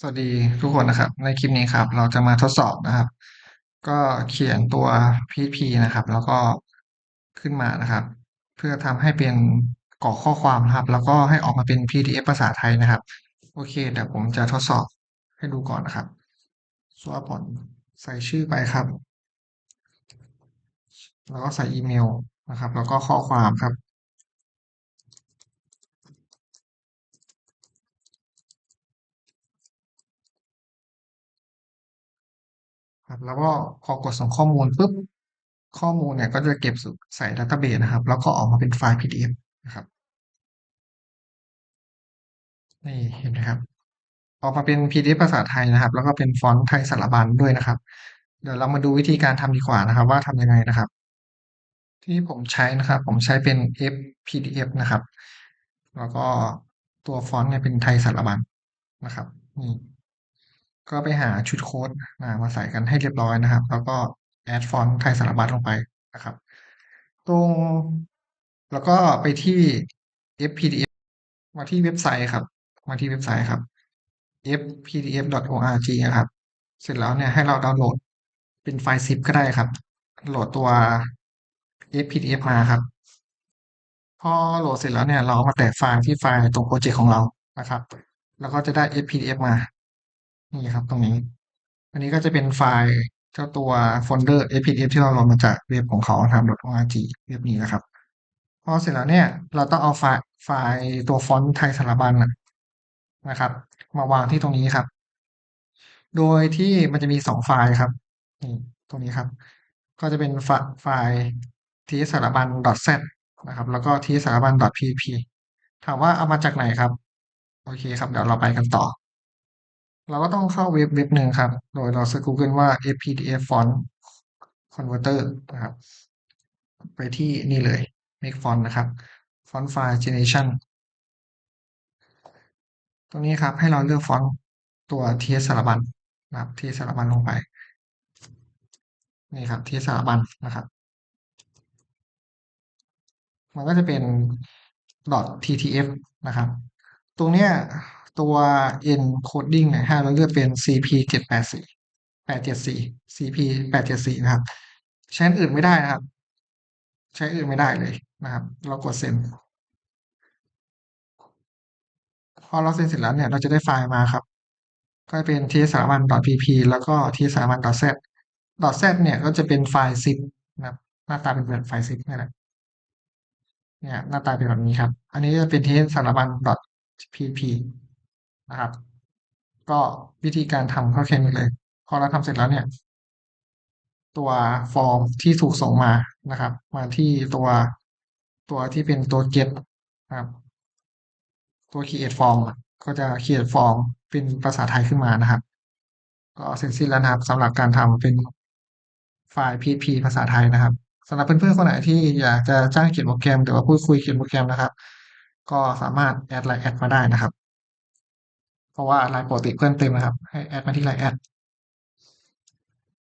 สวัสดีทุกคนนะครับ ในคลิปนี้ครับ เราจะมาทดสอบนะครับ ก็เขียนตัว PHP นะครับ แล้วก็ขึ้นมานะครับ เพื่อทำให้เป็นกรอกข้อความนะครับ แล้วก็ให้ออกมาเป็น PDF ภาษาไทยนะครับ โอเคเดี๋ยวผมจะทดสอบให้ดูก่อนนะครับส่วนผลใส่ชื่อไปครับ แล้วก็ใส่อีเมลนะครับ แล้วก็ข้อความครับ ครับแล้วก็พอกดส่งข้อมูลปุ๊บข้อมูลเนี่ยก็จะเก็บใส่ดัตเตอร์เบสนะครับ แล้วก็ออกมาเป็นไฟล์ PDF นะครับนี่เห็นไหมครับ ออกมาเป็น PDF ภาษาไทยนะครับ แล้วก็เป็นฟอนต์ไทยสรบันด้วยนะครับ เดี๋ยวเรามาดูวิธีการทำดีกว่านะครับ ว่าทำยังไงนะครับ ที่ผมใช้นะครับ ผมใช้เป็น FPDF นะครับ แล้วก็ตัวฟอนต์เนี่ยเป็นไทยสรบันนะครับนี่ ก็ไปหาชุดโค้ดมาใส่กันให้เรียบร้อยนะครับ แล้วก็แอดฟอนต์ไทยสารบัญลงไปนะครับ ตรง แล้วก็ไปที่ fpdf มาที่เว็บไซต์ครับ มาที่เว็บไซต์ครับ fpdf.org นะครับ เสร็จแล้วเนี่ยให้เราดาวน์โหลดเป็นไฟล์ zip ก็ได้ครับ โหลดตัว fpdf มาครับ พอโหลดเสร็จแล้วเนี่ยเราเอามาแตกไฟล์ที่ไฟล์ตรงโปรเจกต์ของเรานะครับ แล้วก็จะได้ fpdf มา นี่ครับตรงนี้ อันนี้ก็จะเป็นไฟล์เจ้าตัวโฟลเดอร์ fpdf ที่เราโหลดมาจากเว็บของเขาทำ .org เว็บนี้นะครับ พอเสร็จแล้วเนี่ย เราต้องเอาไฟล์ไฟล์ตัวฟอนต์ไทยสารบัญนะครับ มาวางที่ตรงนี้ครับ โดยที่มันจะมีสองไฟล์ครับนี่ตรงนี้ครับ ก็จะเป็นไฟล์ทีสารบัญ .z นะครับ แล้วก็ทีสารบัญ .pp ถามว่าเอามาจากไหนครับ โอเคครับ เดี๋ยวเราไปกันต่อ เราก็ต้องเข้าเว็บเว็บหนึ่งครับ โดยเราเซิร์ช Google ว่า fpdf font converter นะครับ ไปที่นี่เลย make font นะครับ font file generation ตรงนี้ครับให้เราเลือกฟอนต์ตัว ts สารบัญนะครับ ts สารบัญลงไป นี่ครับ ts สารบัญนะครับมันก็จะเป็น .ttf นะครับ ตรงเนี้ย ตัว encoding เนี่ยให้เราเลือกเป็น cp เจ็ดแปดสี่แปดเจ็ดสี่ cp แปดเจ็ดสี่นะครับ ใช้อื่นไม่ได้นะครับ ใช้อื่นไม่ได้เลยนะครับ เรากดเซ็นพอเราเซ็นเสร็จแล้วเนี่ยเราจะได้ไฟล์มาครับ ก็เป็น t สารบัญ .pp แล้วก็ t สารบัญ .z .z เนี่ยก็จะเป็นไฟล์ zip นะครับ หน้าตาเป็นแบบไฟล์ zip นี่แหละเนี่ยหน้าตาเป็นแบบนี้ครับ อันนี้จะเป็น t สารบัญ .pp นะครับ ก็วิธีการทำก็แค่นี้เลย พอเราทำเสร็จแล้วเนี่ย ตัวฟอร์มที่ถูกส่งมานะครับ มาที่ตัวตัวที่เป็นตัว get นะครับ ตัว create form ก็จะ create form เป็นภาษาไทยขึ้นมานะครับ ก็เสร็จสิ้นแล้วนะครับสำหรับการทำเป็นไฟล์ PHP ภาษาไทยนะครับสำหรับเพื่อนๆคนไหนที่อยากจะจ้างเขียนโปรแกรมหรือว่าพูดคุยเขียนโปรแกรมนะครับ ก็สามารถแอดไลน์แอดมาได้นะครับ เพราะว่าไลน์ปกติเพื่อนเต็มนะครับ ให้แอดมาที่ไลน์แอด